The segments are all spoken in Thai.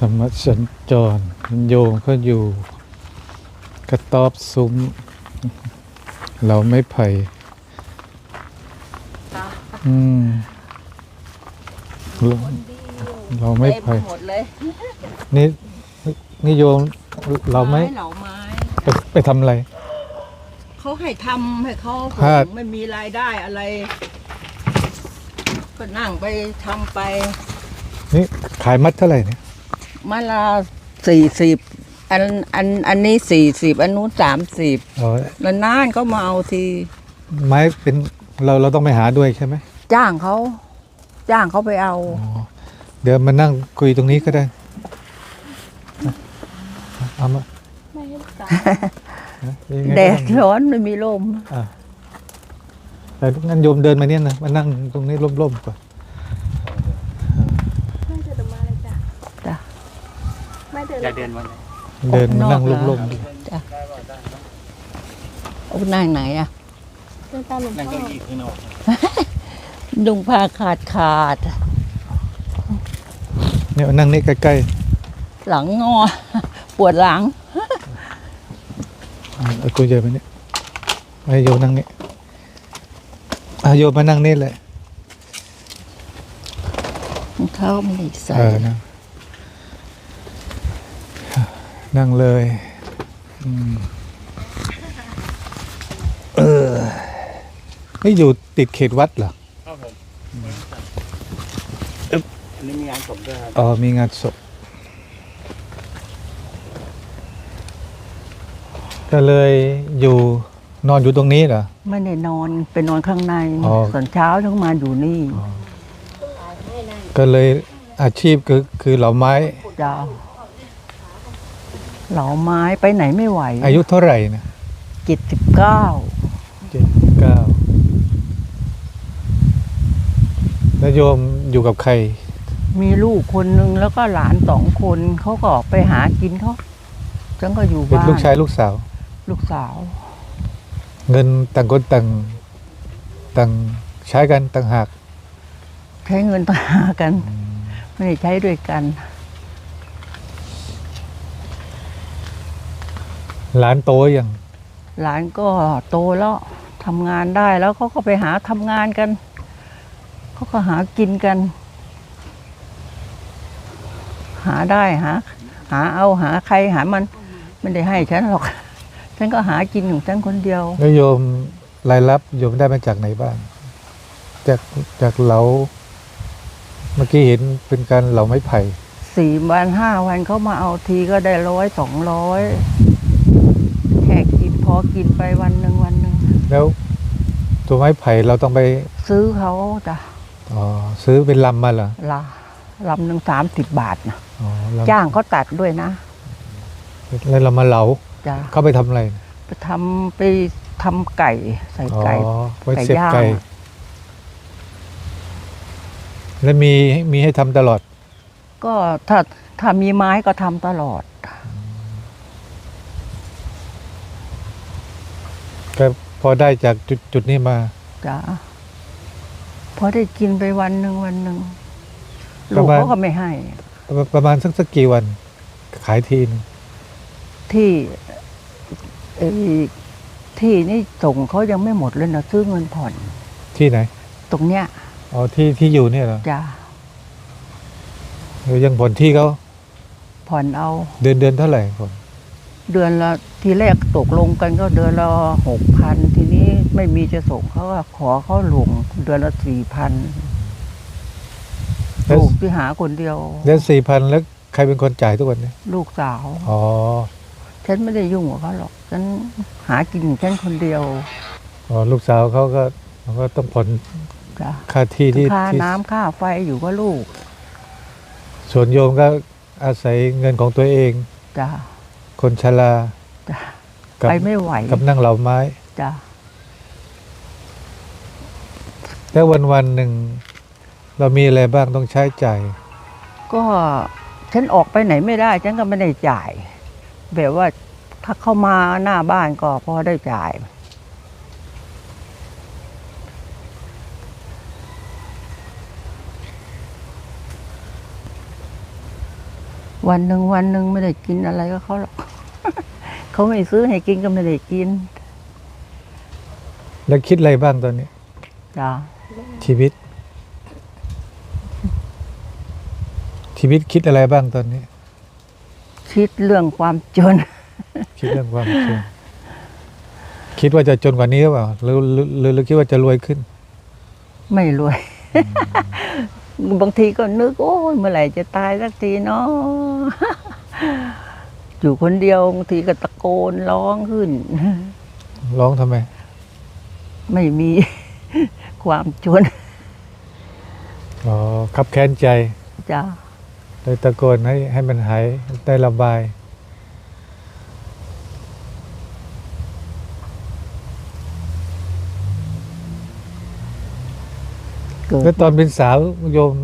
ธรรมสัญจรโยมก็อยู่กระต๊อบซุ้ม เราไม่ไผ่อืมเราเราไม่ไผ่เต็หมดเลยนี่นี่โยมเราไม่เหล่าไม้ไปไปทำอะไร เขาให้ทำให้เขาพลาดไม่มีรายได้อะไร ก็นั่งไปทำไป นี่ขายมัดเท่าไหร่เนี่ย มาละสี่สิบอันอันอันนี้สี่สิบอันนู้นสามสิบอ๋อแล้วนานก็มาเอาทีไม้เป็นเราเราต้องไปหาด้วยใช่ไหมจ้างเขาจ้างเขาไปเอาอ๋อเดี๋ยวมานั่งคุยตรงนี้ก็ได้เอามายังไงก็แดดร้อนไม่มีลมอะแต่งั้นโยมเดินมาเนี่ยนะมานั่งตรงนี้ร่มๆก่อน ไม่เดินมาเลยจ้ะ จ้ะ ไม่เดิน อย่าเดินวันไหนเดินมานั่งออกนอกเหรอร่มๆดิเอานั่งไหนอะเดินตามหลวงนั่งพ่เก้าออี้ข้างนอกดุงผ้าขาดขาด เนี่ยมานั่งนี่ใกล้หลังงอ ปวดหลัง ๆอะเอาคุยเดินมาเนี่ยให้โยมนั่งนี่อะโยมมานั่งนี่แหละเขาไม่ได้ใส่เออนั่ง นั่งเลยอืมเออนี่อยู่ติดเขตวัดเหรอครับผมอันนี้มีงานศพด้วยครับอ๋อมีงานศพก็เลยอยู่นอนอยู่ตรงนี้เหรอ ไม่ได้นอนไปนอนข้างในอ๋อ ส่วนเช้าต้องมาอยู่นี่ก็เลยอาชีพคือคือเหลาไม้ จ้า เหลาไม้ไปไหนไม่ไหวอายุเท่าไหร่นะเจ็ดสิบเก้าเจ็ดเก้าแล้วโยมอยู่กับใคร มีลูกคนนึงแล้วก็หลานสองคนเขาก็ออกไปหากินเขาฉันก็อยู่เป็นบ้านลูกชายลูกสาว ลูกสาว เงินต่างคนต่างต่างใช้กันต่างหาก ใช้เงินต่างหากกัน ไม่ได้ใช้ด้วยกัน หลานโตยังหลานก็โตแล้วทำงานได้แล้วเขาก็ไปหาทำงานกันเขาก็หากินกัน หาได้หาหาเอาหาใครหามันไม่ได้ให้ฉันหรอก ฉันก็หากินของฉันคนเดียว แล้วโยมรายรับโยมได้มาจากไหนบ้าง จากจากเหลาเมื่อกี้เห็นเป็นการเหลาไม้ไผ่สี่วันห้าวันเขามาเอาทีก็ได้ร้อยสองร้อยแค่กินพ อกินไปวันหนึ่งวันหนึ่งแล้วตัวไม้ไผ่เราต้องไปซื้อเขาจ้ะอ๋อซื้อเป็นลำมาเหรอละลำหนึ่งสามสิบบาทนะอ๋อลำจ้างเขาตัดด้วยนะแล้วเรามาเหลาจ้ะเข้าไปทำอะไรไปทำไปทำไก่ใส่อ๋อไก่ไว้ไก่เสียบย่างไก่แล้วมีมีให้ทำตลอดก็ถ้าถ้ามีไม้ก็ทำตลอด ก็พอได้จากจุดจุดนี้มา จ้ะพอได้กินไปวันหนึ่งวันหนึ่งปลูระกมาณ เขาก็ไม่ให้ ประประมาณสักสักกี่วัน ขายทีนึงที่เอ่อที่นี่ส่งเขายังไม่หมดเลยนะซื้อเงินผ่อน ที่ไหนตรงเนี้ยอ๋อที่ที่อยู่เนี่ยเหรอจ้ะเออยังผ่อนที่เขาผ่อนเอาเดือนเดือนเท่าไหร่ผ่อน เดือนละทีแรกตกลงกันก็เดือนละหกพันทีนี้ไม่มีจะส่งเขาก็ขอเขาหลวงเดือนละสี่พันแล้ว ลูกที่หาคนเดียว เดือนสี่พันแล้วใครเป็นคนจ่ายทุกวันเนี่ยลูกสาว อ๋อฉันไม่ได้ยุ่งกับเขาหรอก ฉันหากินของฉันคนเดียวอ๋อลูกสาวเขาก็เขาก็ต้องผ่อนจ้ะค่าที่ที่ค่าที่น้ำค่าไฟอยู่กับลูกส่วนโยมก็อาศัยเงินของตัวเอง จ้ะ คนชราจ้ะกับไปไม่ไหวกับนั่งเหลาไม้จ้ะแล้ววันวันๆหนึ่ง เรามีอะไรบ้างต้องใช้จ่ายก็ฉันออกไปไหนไม่ได้ ฉันก็ไม่ได้จ่าย แบบว่าถ้าเข้ามาหน้าบ้านก็พอได้จ่าย วันหนึ่งวันหนึ่งไม่ได้กินอะไรก็เขาหรอกเขาไม่ซื้อให้กินก็ไม่ได้กิน แล้วคิดอะไรบ้างตอนนี้ จ้ะชีวิต ชีวิตคิดอะไรบ้างตอนนี้ คิดเรื่องความจน คิดเรื่องความจนคิดว่าจะจนกว่านี้หรือเปล่าหรือหรือหรือหรือคิดว่าจะรวยขึ้น ไม่รวย บางทีก็นึก โอ้ยเมื่อไหร่จะตายสักทีเนาะอยู่คนเดียวบางทีก็ตะโกนร้องขึ้น ร้องทำไม ไม่มีความจนอ๋อขับแค้นใจ จ้ะเลยตะโกนให้ให้มันหายได้ระบาย เกิดแล้วตอนเป็นสาวโยม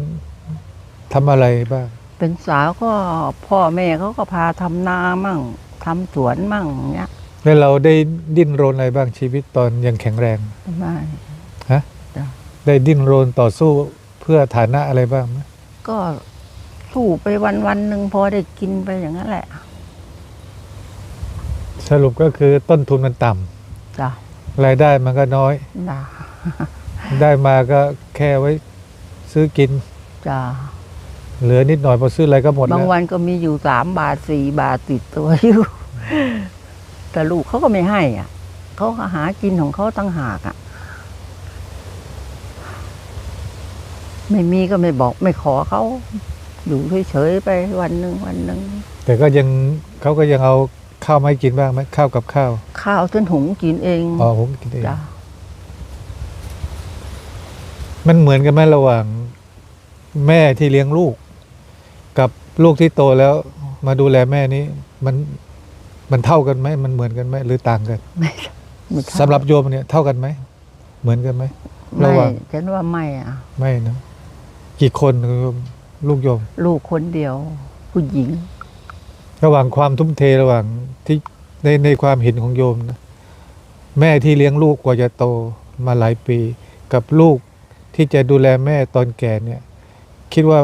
ทำอะไรบ้าง เป็นสาวก็พ่อแม่เขาก็พาทำนามั่งทำสวนมั่งเนี้ยแล้วเราได้ดิ้นรนอะไรบ้างชีวิตตอนยังแข็งแรง ไม่ ฮะ จ้ะ ได้ดิ้นรนต่อสู้เพื่อฐานะอะไรบ้างไหมก็สู้ไปวันวันๆหนึ่งพอได้กินไปอย่างนั้นแหละสรุปก็คือต้นทุนมันต่ำจ้ะรายได้มันก็น้อย นะ ได้มาก็แค่ไว้ซื้อกิน จ้ะเหลือนิดหน่อยพอซื้ออะไรก็หมดบาแล้งววันก็มีอยู่สามบาทสี่บาทติดตัวอยู่ แต่ลูกเขาก็ไม่ให้อะเขาก็หากินของเขาตั้งหากอะ ไม่มีก็ไม่บอกไม่ขอเขา อยู่เฉยๆไปวันหนึ่งวันหนึ่งแต่ก็ยังเขาก็ยังเอาข้าวมาให้กินบ้างไหมข้าวกับข้าวข้าวจนหุงกินเองอ๋อผมกินเองจ้ะ มันเหมือนกันไหมระหว่างแม่ที่เลี้ยงลูก กับลูกที่โตแล้วมาดูแลแม่นี้ มันมันเท่ากันไหมมันเหมือนกันไหมหรือต่างกันไม่ไม่เท่าสำหรับโยมเนี่ยเท่ากันไหมเหมือนกันไหมระไม่หว่างฉันว่าไม่อะ ไม่นะกี่คนโยมลูกโยม ลูกคนเดียว ผู้หญิง ระหว่างความทุ่มเทระหว่างที่ในในความเห็นของโยมนะแม่ที่เลี้ยงลูกกว่าจะโตมาหลายปี กับลูก ที่จะดูแลแม่ตอนแก่เนี่ย คิดว่า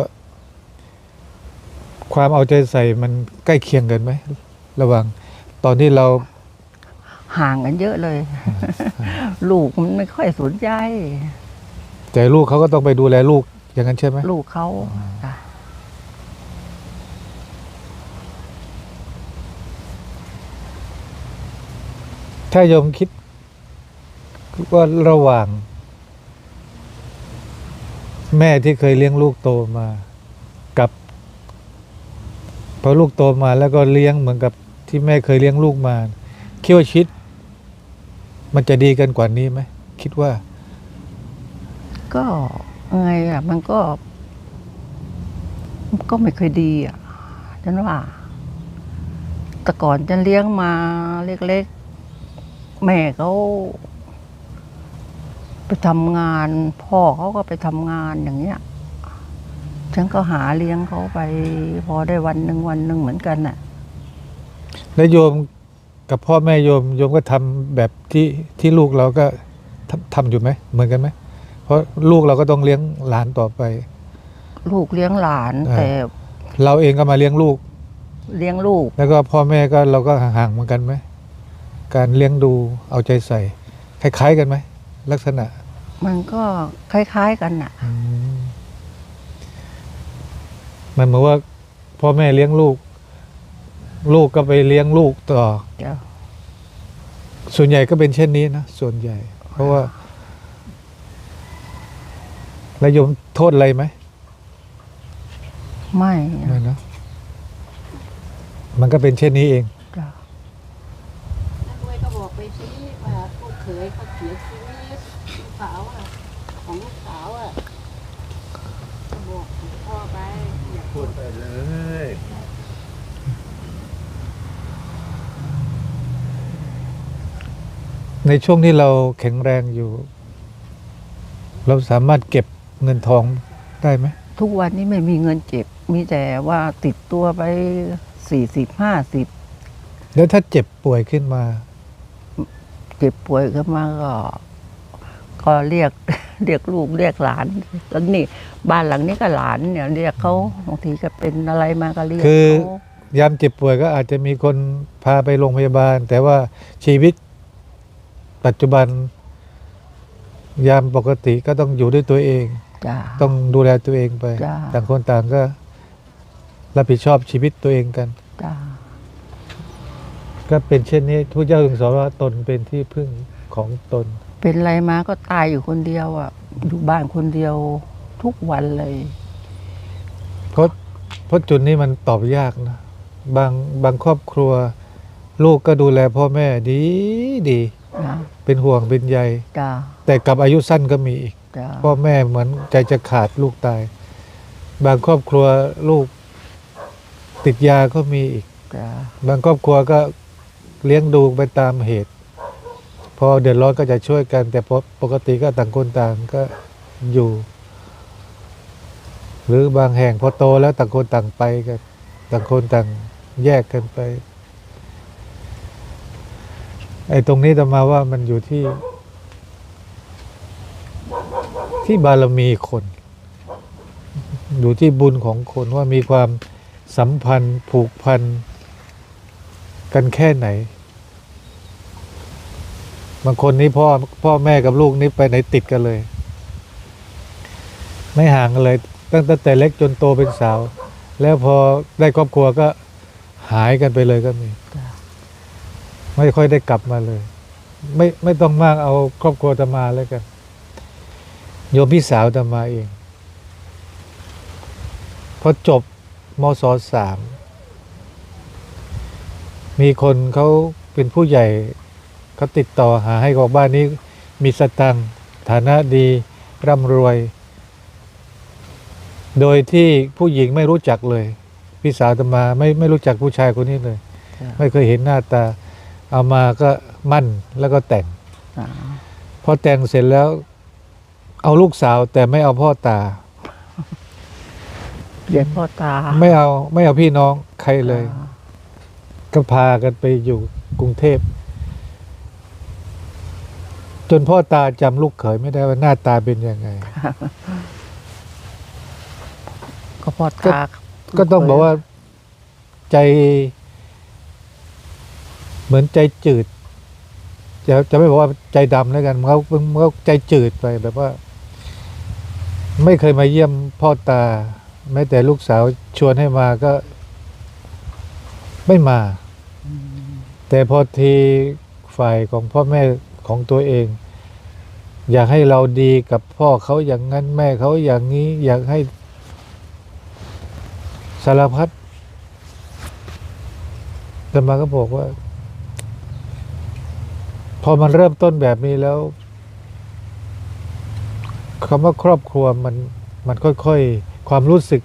ความเอาใจใส่มันใกล้เคียงกันไหมระหว่างตอนที่เราห่างกันเยอะเลย ลูกมันไม่ค่อยสนใจ แต่ลูกเขาก็ต้องไปดูแลลูกอย่างนั้นใช่ไหมลูกเขาจ้ะถ้าโยมคิดว่าระหว่าง แม่ที่เคยเลี้ยงลูกโตมากับพอลูกโตมาแล้วก็เลี้ยงเหมือนกับที่แม่เคยเลี้ยงลูกมาคิดว่าชีวิตมันจะดีกันกว่านี้ไหมคิดว่า ก็ไงอะ มันก็มันก็ไม่เคยดีอะฉันว่าแต่ก่อนฉันเลี้ยงมาเล็กๆ แม่เขา ไปทำงาน พ่อเขาก็ไปทำงานอย่างเงี้ยฉันก็หาเลี้ยงเขาไป พอได้วันหนึ่งวันหนึ่งเหมือนกันน่ะ แล้วโยมกับพ่อแม่โยมโยมก็ทำแบบที่ที่ลูกเราก็ทำทำอยู่ไหมเหมือนกันไหมเพราะลูกเราก็ต้องเลี้ยงหลานต่อไป ลูกเลี้ยงหลานอ่า แต่เราเองก็มาเลี้ยงลูก เลี้ยงลูก แล้วก็พ่อแม่ก็เราก็ห่างๆเหมือนกันไหมการเลี้ยงดูเอาใจใส่ คล้าย ๆ กันไหมลักษณะ มันก็คล้ายๆกันน่ะอืมมันเหมือนว่าพ่อแม่เลี้ยงลูก ลูกก็ไปเลี้ยงลูกต่อเดี๋ยวส่วนใหญ่ก็เป็นเช่นนี้นะส่วนใหญ่ เพราะว่าแล้วโยมโทษอะไรไหมไม่ไม่นะมันก็เป็นเช่นนี้เองจ้ะนักมวยก็บอกไปสิว่าลูก เขยเขาเสียชีวิตลูกสาวอะของลูกสาวอะก็บอกพ่อไปอย่าพูดในช่วงที่เราแข็งแรงอยู่ เราสามารถเก็บเงินทองได้ไหมทุกวันนี้ไม่มีเงินเจ็บ มีแต่ว่าติดตัวไปสี่สิบห้าสิบแล้วถ้าเจ็บป่วยขึ้นมา เจ็บป่วยขึ้นมาก็ ก็เรียกเรียกลูกเรียกหลานแล้วนี่บ้านหลังนี้ก็หลานเนี่ยเรียกเขาบางทีก็เป็นอะไรมาก็เรียกคือเขายามเจ็บป่วยก็อาจจะมีคนพาไปโรงพยาบาล แต่ว่าชีวิตปัจจุบัน ยามปกติก็ต้องอยู่ด้วยตัวเอง จ้า ต้องดูแลตัวเองไป จ้ะ ต่างคนต่างก็รับผิดชอบชีวิตตัวเองกัน จ้า ก็เป็นเช่นนี้ทุกเจ้าถึงสอนว่าตนเป็นที่พึ่งของตน เป็นอะไรมาก็ตายอยู่คนเดียวอะอยู่บ้านคนเดียวทุกวันเลยเพราะเพราะจุดนี้มันตอบยากนะบางบางครอบครัว ลูกก็ดูแลพ่อแม่ดีดี นะเป็นห่วงเป็นใย จ้าแต่กลับอายุสั้นก็มีอีก จ้าพ่อแม่เหมือนใจจะขาดลูกตาย บางครอบครัวลูกติดยาก็มีอีก จ้าบางครอบครัวก็ เลี้ยงดูไปตามเหตุ พอเดือดร้อนก็จะช่วยกัน แต่ปกติก็ต่างคนต่างก็อยู่ หรือบางแห่งพอโตแล้วต่างคนต่างไปกันต่างคนต่างแยกกันไปไอ้ตรงนี้จะมาว่ามันอยู่ที่ ที่บารมีคน อยู่ที่บุญของคนว่ามีความสัมพันธ์ผูกพัน กันแค่ไหน บางคนนี่พ่อพ่อแม่กับลูกนี่ไปไหนติดกันเลย ไม่ห่างกันเลย ตั้งแต่เล็กจนโตเป็นสาว แล้วพอได้ครอบครัวก็หายกันไปเลยก็มีจ้าไม่ค่อยได้กลับมาเลย ไม่ไม่ต้องมากเอาครอบครัวตมาแล้วกันโยมพี่สาวตมาเองพอจบมศสาม มีคนเขาเป็นผู้ใหญ่เขาติดต่อหาให้บอกบ้านนี้มีสตังค์ฐานะดีร่ำรวย โดยที่ผู้หญิงไม่รู้จักเลย พี่สาวตมาไม่ไม่รู้จักผู้ชายคนนี้เลยจ้าไม่เคยเห็นหน้าตา เอามาก็มั่นแล้วก็แต่งจ้าพอแต่งเสร็จแล้ว เอาลูกสาวแต่ไม่เอาพ่อตาเรียกพ่อตา ไม่เอาไม่เอาพี่น้องใครเลยจ้า ก็พากันไปอยู่กรุงเทพ จนพ่อตาจำลูกเขยไม่ได้ว่าหน้าตาเป็นยังไง ก็พ่อตาก็ต้องบอกว่าใจ เหมือนใจจืด จะจะไม่บอกว่าใจดำแล้วกันมันก็มันก็ใจจืดไปแบบว่า ไม่เคยมาเยี่ยมพ่อตา แม้แต่ลูกสาวชวนให้มาก็ ไม่มา แต่พอทีฝ่ายของพ่อแม่ของตัวเอง อยากให้เราดีกับพ่อเขาอย่างนั้นแม่เขาอย่างนี้อยากให้สารพัดแต่มาก็บอกว่า พอมันเริ่มต้นแบบนี้แล้วคำว่าครอบครัวมันมันค่อยๆ ความรู้สึก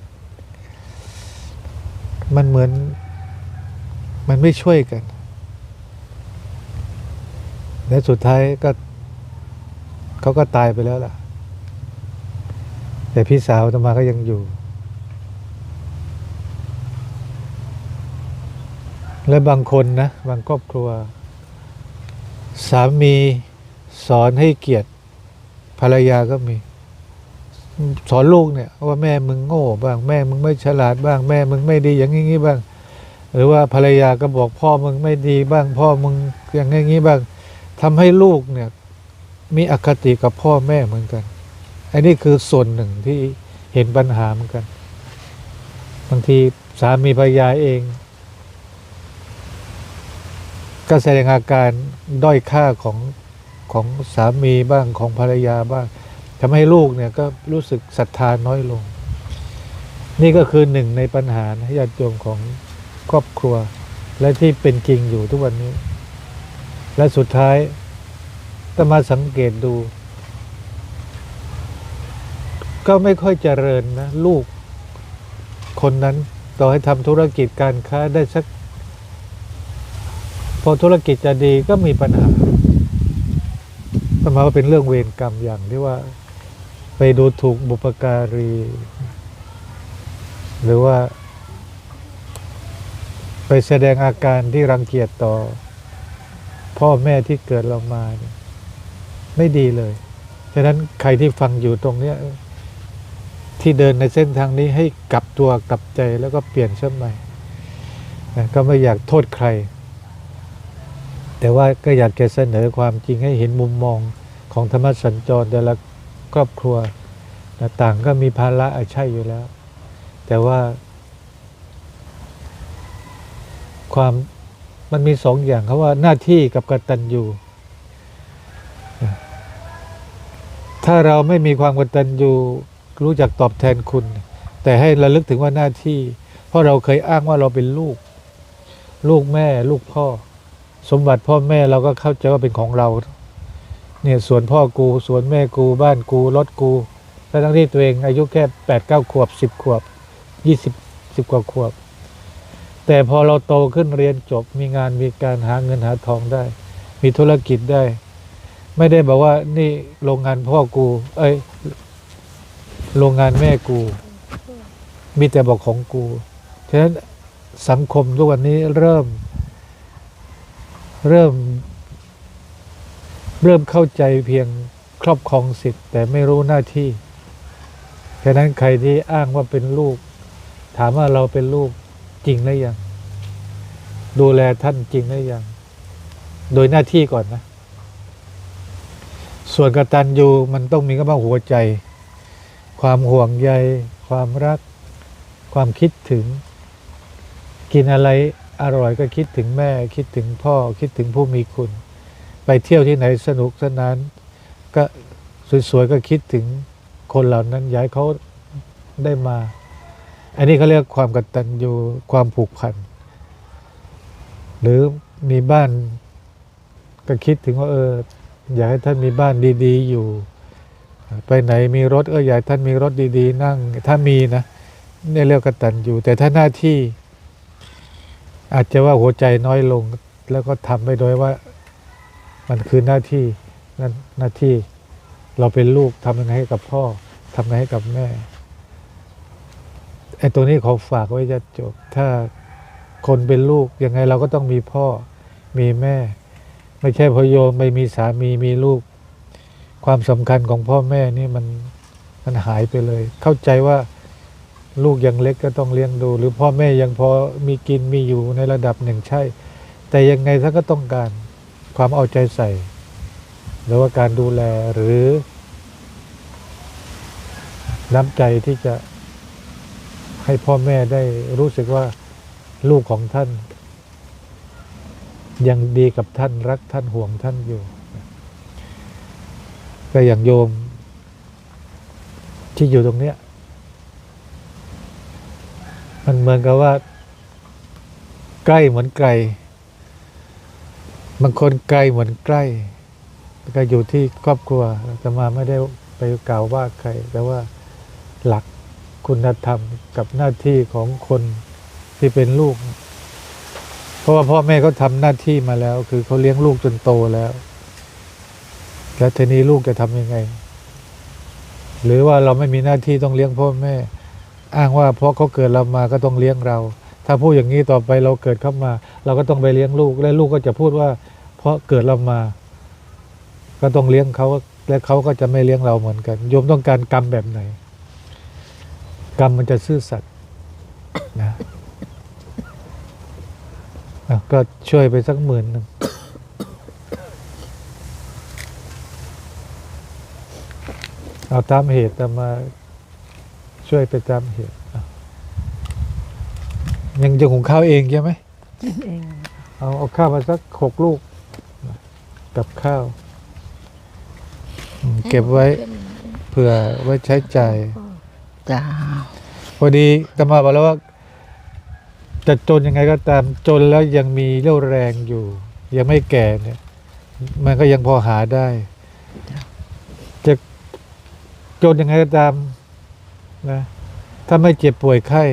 มันเหมือน มันไม่ช่วยกัน และสุดท้ายก็เขาก็ตายไปแล้วล่ะ แต่พี่สาวตมาก็ยังอยู่ และบางคนนะ บางครอบครัว สามีสอนให้เกียรติภรรยาก็มี สอนลูกเนี่ยว่าแม่มึงโง่บ้าง แม่มึงไม่ฉลาดบ้าง แม่มึงไม่ดีอย่างงี้บ้าง หรือว่าภรรยาก็บอกพ่อมึงไม่ดีบ้างพ่อมึงอย่างงี้บ้างทำให้ลูกเนี่ยมีอคติกับพ่อแม่เหมือนกัน อันนี้คือส่วนหนึ่งที่เห็นปัญหาเหมือนกัน บางทีสามีภรรยาเอง ก็แสดงอาการด้อยค่าของของสามีบ้างของภรรยาบ้างทำให้ลูกเนี่ยก็รู้สึกศรัทธาน้อยลง นี่ก็คือหนึ่งในปัญหานะญาติโยมของ ครอบครัว และที่เป็นจริงอยู่ทุกวันนี้ และสุดท้ายต้องมาสังเกตดู ก็ไม่ค่อยเจริญนะ ลูกคนนั้นต่อให้ทำธุรกิจการค้าได้สัก พอธุรกิจจะดีก็มีปัญหาประมาว่าเป็นเรื่องเวรกรรมอย่างที่ว่า ไปดูถูกบุปการี หรือว่า ไปแสดงอาการที่รังเกียจต่อ พ่อแม่ที่เกิดเรามาเนี่ยไม่ดีเลย ฉะนั้นใครที่ฟังอยู่ตรงเนี้ยที่เดินในเส้นทางนี้ให้กลับตัวกลับใจแล้วก็เปลี่ยนเช่นใหม่ก็ไม่อยากโทษใคร แต่ว่าก็อยากจะเสนอความจริงให้เห็นมุมมองของธรรมสัญจรแต่ละครอบครัวต่างก็มีภาระอะใช่อยู่แล้ว แต่ว่า ความมันมีสองอย่างเขาว่าหน้าที่กับกตัญญูถ้าเราไม่มีความกตัญญูรู้จักตอบแทนคุณ แต่ให้ระลึกถึงว่าหน้าที่ เพราะเราเคยอ้างว่าเราเป็นลูก ลูกแม่ ลูกพ่อ สมบัติพ่อแม่เราก็เข้าใจว่าเป็นของเรา เนี่ยสวนพ่อกูสวนแม่กูบ้านกูรถกูแล้วทั้งที่ตัวเองอายุแค่แปดเก้าขวบสิบขวบยี่สิบสิบกว่าขวบ แต่พอเราโตขึ้นเรียนจบมีงานมีการหาเงินหาทองได้ มีธุรกิจได้ ไม่ได้บอกว่านี่โรงงานพ่อกู เอ้ย โรงงานแม่กู มีแต่บอกของกู ฉะนั้นสังคมทุกวันนี้เริ่ม เริ่ม เริ่มเข้าใจเพียงครอบครองสิทธิ์ แต่ไม่รู้หน้าที่ ฉะนั้นใครที่อ้างว่าเป็นลูก ถามว่าเราเป็นลูก จริงหรือยัง ดูแลท่านจริงหรือยัง โดยหน้าที่ก่อนนะ ส่วนกตัญญูมันต้องมีก็บ้างหัวใจ ความห่วงใย ความรัก ความคิดถึง กินอะไรอร่อยก็คิดถึงแม่ คิดถึงพ่อ คิดถึงผู้มีคุณ ไปเที่ยวที่ไหนสนุกสนาน ก็สวยๆก็คิดถึงคนเหล่านั้นอยากให้เขาได้มา อันนี้เขาเรียกความกตัญญูความผูกพัน หรือมีบ้านก็คิดถึงว่าเอออยากให้ท่านมีบ้านดี ๆ อยู่ ไปไหนมีรถเอออยากให้ท่านมีรถดี ๆ นั่ง ถ้ามีนะนี่เรียกกตัญญูแต่ถ้าหน้าที่ อาจจะว่าหัวใจน้อยลง แล้วก็ทำไปโดยว่า มันคือหน้าที่นั่นหน้าที่ เราเป็นลูกทำยังไงให้กับพ่อทำยังไงให้กับแม่ ไอ้ตัวนี้ขอฝากไว้จะจบ ถ้าคนเป็นลูกยังไงเราก็ต้องมีพ่อมีแม่ ไม่ใช่พโยมไม่มีสามีมีลูก ความสำคัญของพ่อแม่นี่มันมันหายไปเลย เข้าใจว่าลูกยังเล็กก็ต้องเลี้ยงดู หรือพ่อแม่ยังพอมีกินมีอยู่ในระดับหนึ่งใช่ แต่ยังไงท่านก็ต้องการความเอาใจใส่ หรือว่าการดูแลหรือ น้ำใจที่จะ ให้พ่อแม่ได้รู้สึกว่าลูกของท่าน ยังดีกับท่านรักท่านห่วงท่านอยู่ก็อย่างโยม ที่อยู่ตรงเนี้ย มันเหมือนกับว่า ใกล้เหมือนไกลบางคนไกลเหมือนใกล้ก็อยู่ที่ครอบครัวจะมาไม่ได้ไปกล่าวว่าใคร แต่ว่าหลัก คุณธรรมกับหน้าที่ของคนที่เป็นลูก เพราะว่าพ่อแม่เขาทำหน้าที่มาแล้ว คือเขาเลี้ยงลูกจนโตแล้ว แล้วทีนี้ลูกจะทำยังไง หรือว่าเราไม่มีหน้าที่ต้องเลี้ยงพ่อแม่ อ้างว่าเพราะเขาเกิดเรามาก็ต้องเลี้ยงเรา ถ้าพูดอย่างนี้ต่อไปเราเกิดเข้ามา เราก็ต้องไปเลี้ยงลูก และลูกก็จะพูดว่า เพราะเกิดเรามา ก็ต้องเลี้ยงเขาและเขาก็จะไม่เลี้ยงเราเหมือนกันโยมต้องการกรรมแบบไหน กรรมมันจะซื่อสัตย์นะอะก็ช่วยไปสักหมื่นหนึ่งเอาตามเหตุแต่มาช่วยไปตามเหตุอะยังจะหุงข้าวเองใช่ไหมกินเองเอาเอาข้าวมาสักหกลูก กับข้าวอืมเก็บไว้เผื่อไว้ใช้จ่ายจ้า พอดีตมาบอกแล้วว่า จะจนยังไงก็ตามจนแล้วยังมีเรี่ยวแรงอยู่ ยังไม่แก่เนี่ย มันก็ยังพอหาได้ จะจนยังไงก็ตามนะถ้าไม่เจ็บป่วยไข้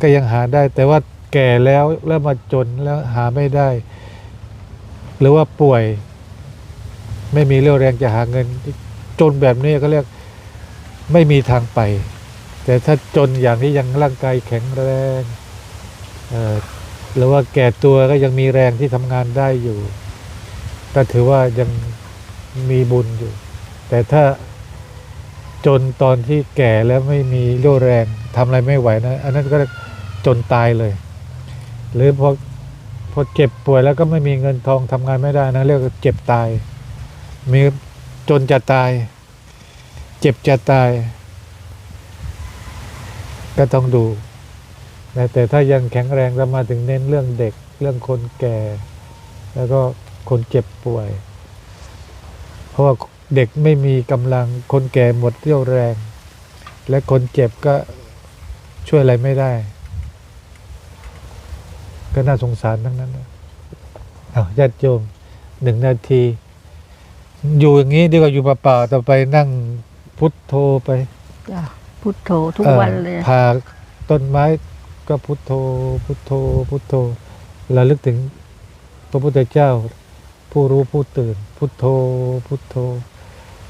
ก็ยังหาได้ แต่ว่าแก่แล้วแล้วมาจนแล้วหาไม่ได้ หรือว่าป่วย ไม่มีเรี่ยวแรงจะหาเงิน จนแบบนี้ก็เรียกไม่มีทางไป แต่ถ้าจนอย่างนี้ยังร่างกายแข็งแรงหรือว่าแก่ตัวก็ยังมีแรงที่ทำงานได้อยู่ก็ถือว่ายังมีบุญอยู่ แต่ถ้าจนตอนที่แก่แล้วไม่มีเรี่ยวแรงทำอะไรไม่ไหวนะ อันนั้นก็จนตายเลย หรือพอพอเจ็บป่วยแล้วก็ไม่มีเงินทองทำงานไม่ได้นะเรียกว่าเจ็บตาย มีจนจะตาย เจ็บจะตาย ก็ต้องดูนะแต่ถ้ายังแข็งแรงเรามาถึงเน้นเรื่องเด็กเรื่องคนแก่ แล้วก็คนเจ็บป่วย เพราะว่าเด็กไม่มีกำลังคนแก่หมดเรี่ยวแรง และคนเจ็บก็ช่วยอะไรไม่ได้ ก็น่าสงสารทั้งนั้นนะเอาญาติโยมหนึ่งนาที อยู่อย่างนี้ดีกว่าอยู่เปล่าๆต่อไปนั่งพุทโธไปจ้ะ พุทโธทุกอ่อวันเลยผ่าต้นไม้ก็พุทโธ พุทโธ พุทโธระลึกถึงพระพุทธเจ้า ผู้รู้ผู้ตื่น พุทโธ พุทโธ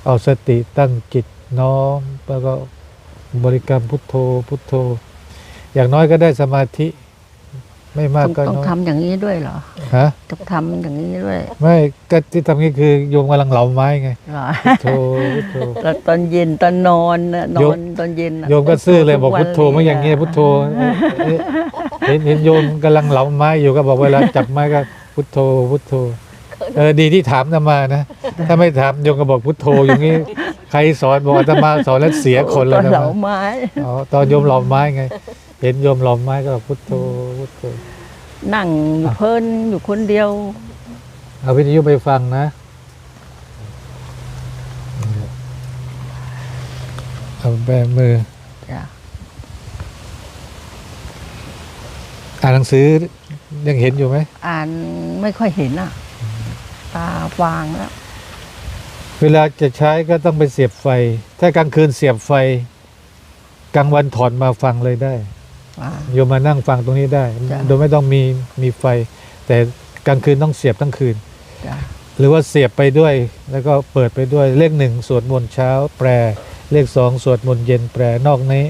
เอาสติตั้งจิตน้อมแล้วก็บริกรรมพุทโธ พุทโธ อย่างน้อยก็ได้สมาธิ ไม่มากต้องก็ต้องน้อยทำอย่างนี้ด้วยเหรอฮะต้องทำอย่างนี้ด้วยไม่ก็ที่ทำนี่คือโยมกำลังเหลาไม้ไงเหรอพุทโธพุทโธแล้วตอนเย็นตอนนอนน่ะนโยอมนตอนเย็นน่ะโยมก็ซื่อเลยบอกทุพุทโธวัไม่อย่างเงี้ยพุทโธเอ๊ะเห็นเห็นโยมกำลังเหลาไม้อยู่ก็บอกเวลาจับไม้ก็พุทโธพุทโธเออดีที่ถามอามานะถ้าไม่ถามโยมก็บอกพุทโธอย่างนี้ใครสอนบอกอาตมาสอนแล้วเสียคนตแล้อวนนะเหลาไม้อ๋อตอนโยมเหลาไม้ไง เห็นโยมเหลาไม้ก็บอกพุทโธพุทโธนั่งอยู่เพลินอยู่คนเดียว เอาวิทยุไปฟังนะเอาแบมือจ้ะอ่านหนังสือยังเห็นอยู่ไหมอ่านไม่ค่อยเห็นอะ ตาวางแล้ว เวลาจะใช้ก็ต้องไปเสียบไฟ ถ้ากลางคืนเสียบไฟ กลางวันถอนมาฟังเลยได้วาง โยมมานั่งฟังตรงนี้ได้จ้ะโดยไม่ต้องมีมีไฟ แต่กลางคืนต้องเสียบทั้งคืนจ้ะหรือว่าเสียบไปด้วยแล้วก็เปิดไปด้วยเลขหนึ่งสวดมนต์เช้า แปลเลขสองสวดมนต์เย็นแปลนอกนี้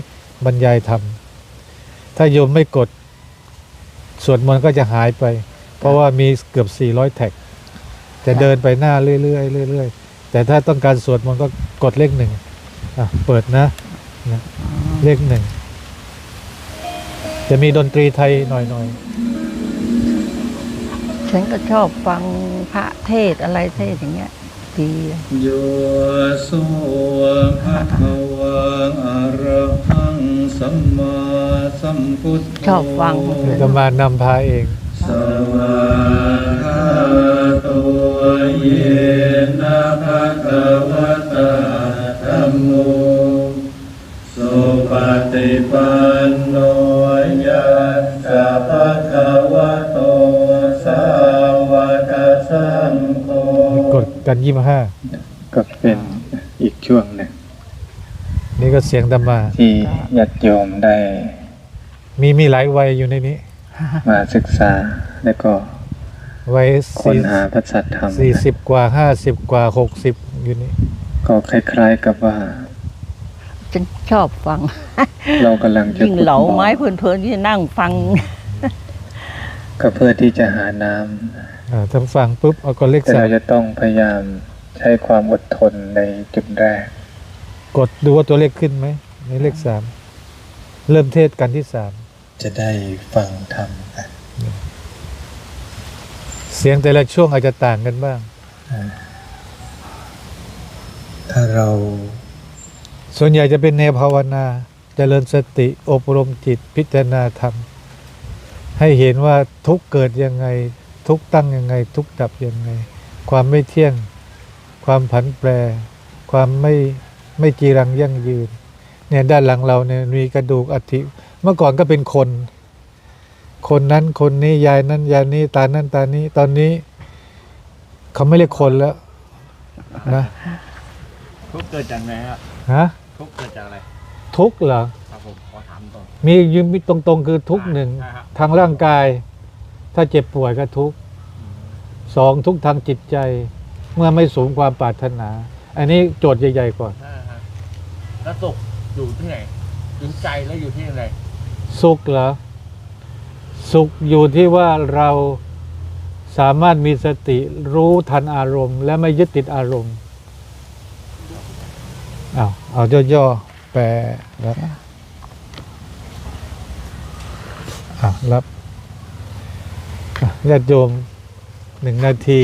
บรรยายธรรมถ้าโยมไม่กดสวดมนต์ก็จะหายไป เพราะว่ามีเกือบ 400 แท็ก จะเดินไปหน้าเรื่อยๆเรื่อยๆแต่ถ้าต้องการสวดมนต์ก็กดเลขหนึ่งอะเปิดนะนะเลขหนึ่ง จะมีดนตรีไทยหน่อยฉันก็ชอบฟังพระเทศน์อะไรเทศน์อย่างเงี้ยดีโยโสภะคะวังอะระหังสัมมาสัมพุทโธชอบฟัง ๆจะมานำพาเอง สวากขาโต ยี่ห้าก็เป็นอีกช่วงหนึ่งนี่ก็เสียงธรรมาที่ญาติโยมได้ มีมีหลายวัยอยู่ในนี้ มาศึกษาและก็วัยค้นสี่หาพระสัทธรรมสี่สิบกว่าห้าสิบกว่าหกสิบอยู่นี่ก็คล้ายๆกับว่าฉันชอบฟัง เรากำลังจะยิ่งเหลาไม้เพลินๆที่นั่งฟัง ก็เพื่อที่จะหาน้อ่า ถ้าฟังปุ๊บเอาก็เลขำแต่สาเรามจะต้องพยายามใช้ความอดทนในจุดแรก กดดูว่าตัวเลขขึ้นไหมในเลขสามเริ่มเทศกันที่สามจะได้ฟังธรรมกันเสียงแต่ละช่วงอาจจะต่างกันบ้าง ถ้าเรา ส่วนใหญ่จะเป็นแนวภาวนาจเจริญสติอบรมจิตพิจารณาธรรม ให้เห็นว่าทุกข์เกิดยังไง ทุกข์ตั้งยังไง ทุกข์ดับยังไง ความไม่เที่ยง ความผันแปร ความไม่ไม่จีรังยั่งยืนเนี่ยด้านหลังเราเนี่ยมีกระดูกอัฐิเมื่อก่อนก็เป็นคน คนนั้นคนนี้ยายนั้นยายนี้ตานั้นตานี้ ตอนนี้ เขาไม่เรียกคนแล้วนะทุกเกิดจากไหนครับฮะทุกเกิดจากอะไร ทุกข์เหรอครับผมขอถามต่อมียืมตรงๆ คือทุกข์หนึ่งใช่ครับทางร่างกาย ถ้าเจ็บป่วยก็ทุกข์สองทุกข์ทางจิตใจ เมื่อไม่สูงความปรารถนา อันนี้โจทย์ใหญ่ๆก่อนใช่ฮะแล้วสุขอยู่ที่ไหนอยู่ที่ใจแล้วอยู่ที่ไหนสุขเหรอสุขอยู่ที่ว่าเราสามารถมีสติรู้ทันอารมณ์ และไม่ยึดติดอารมณ์เอาเอาย่อๆแปลแล้วอะรับอะ ญาติโยมหนึ่งนาที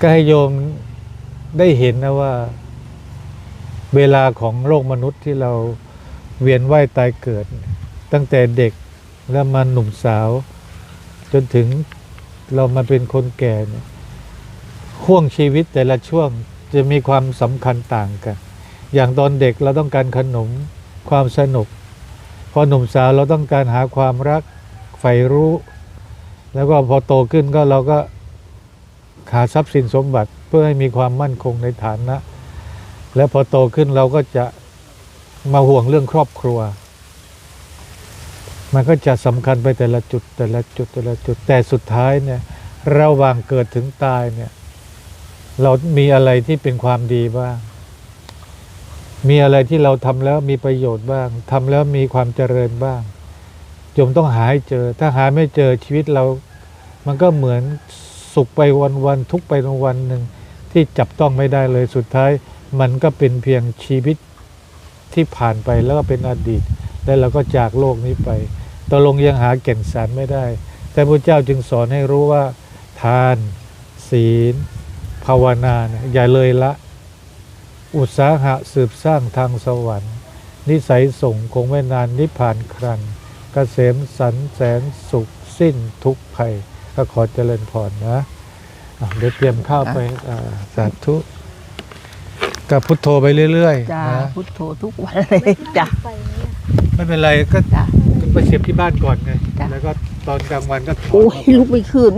ก็ให้โยมได้เห็นนะว่าเวลาของโลกมนุษย์ที่เราเวียนว่ายตายเกิด ตั้งแต่เด็กแล้วมาหนุ่มสาว จนถึงเรามาเป็นคนแก่เนี่ยห่วงชีวิตแต่ละช่วงจะมีความสำคัญต่างกัน อย่างตอนเด็กเราต้องการขนมความสนุก พอหนุ่มสาวเราต้องการหาความรัก ใฝ่รู้ แล้วก็พอโตขึ้นก็เราก็หาทรัพย์สินสมบัติเพื่อให้มีความมั่นคงในฐานะ แล้วพอโตขึ้นเราก็จะมาห่วงเรื่องครอบครัว มันก็จะสำคัญไปแต่ละจุดแต่ละจุดแต่ละจุดแต่สุดท้ายเนี่ยระหว่างเกิดถึงตายเนี่ย เรามีอะไรที่เป็นความดีบ้าง มีอะไรที่เราทำแล้วมีประโยชน์บ้างทำแล้วมีความเจริญบ้าง โยมต้องหาให้เจอ ถ้าหาไม่เจอชีวิตเรา มันก็เหมือนสุขไปวันๆทุกข์ไปวันๆหนึ่งที่จับต้องไม่ได้เลยสุดท้าย มันก็เป็นเพียงชีวิตที่ผ่านไปแล้วก็เป็นอดีต แล้วเราก็จากโลกนี้ไปตกลงยังหาแก่นสารไม่ได้ แต่พระเจ้าจึงสอนให้รู้ว่า ทาน ศีล ภาวนาเนี่ยอย่าเลยละ อุตสาหะสืบสร้างทางสวรรค์ นิสัยส่งคงไม่นานนิพพานครัน กเกษมสันแสนสุขสิ้นทุกภัยก็ขอเจริญพรนะอะเดี๋ยวเตรียมข้าวไปอ่าสาธุกับพุทโธไปเรื่อยจ้าๆนะพุทโธทุกวันเลยจ้าไม่เป็นไรก็จ้าไปเสียบที่บ้านก่อนไงจ้ะแล้วก็ตอนกลางวันก็ถอโอ้นยลุกไม่ขึ้น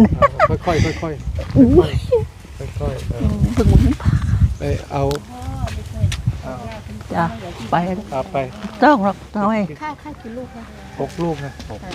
ค่อยๆค่อยๆค่อยอุ้ยๆค่อยๆเออเพิ่งมาผ่าไปเอา จ้าไปเอาไป ต้องหรอกน้อยค่าค่ากี่ลูกนะหกลูกนะโอเค